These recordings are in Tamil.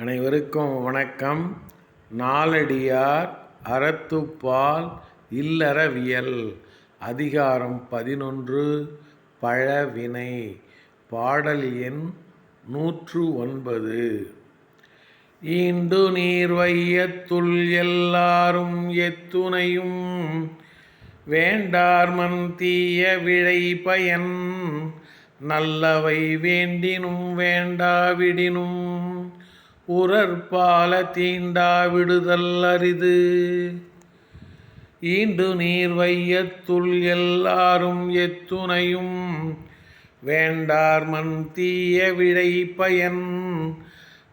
அனைவருக்கும் வணக்கம். நாலடியார் அறத்துப்பால் இல்லறவியல். அதிகாரம் பதினொன்று பழவினை. பாடல் எண் நூற்று ஒன்பது. ஈண்டு நீர் வையத்துள் எல்லாரும் எத்துணையும். வேண்டார்மன் தீய விழை பயன். நல்லவை வேண்டினும் வேண்டாவிடினும் உரற்பால தீண்டா விடுதல் அரிது. ஈண்டு நீர் வையத்துள் எல்லாரும் எத்துணையும். வேண்டார் மண் தீய விழை பயன்.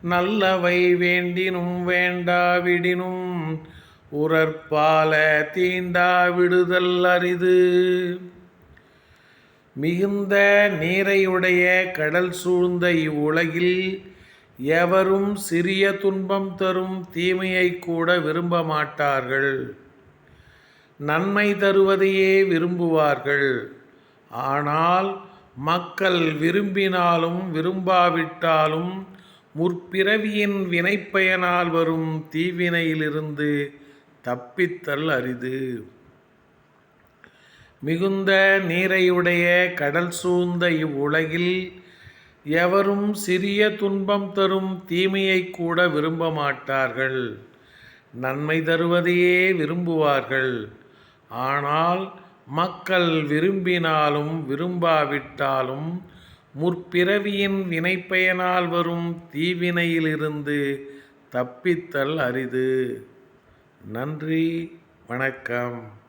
நல்லவை வேண்டினும் வேண்டாவிடினும். உரற்பால தீண்டா விடுதல் அரிது. மிகுந்த நீரையுடைய கடல் சூழ்ந்த இவ்வுலகில் எவரும் சிறிய துன்பம் தரும் தீமையை கூட விரும்ப மாட்டார்கள் நன்மை தருவதையே விரும்புவார்கள். ஆனால் மக்கள் விரும்பினாலும் விரும்பாவிட்டாலும் முற்பிறவியின் வினைப்பயனால் வரும் தீவினையிலிருந்து தப்பித்தல் அரிது. மிகுந்த நீரையுடைய கடல் சூழ்ந்த இவ்வுலகில் எவரும் சிறிய துன்பம் தரும் தீமையை கூட விரும்ப மாட்டார்கள் நன்மை தருவதையே விரும்புவார்கள். ஆனால் மக்கள் விரும்பினாலும் விரும்பாவிட்டாலும் முற்பிறவியின் வினைப்பயனால் வரும் தீவினையிலிருந்து தப்பித்தல் அரிது. நன்றி வணக்கம்.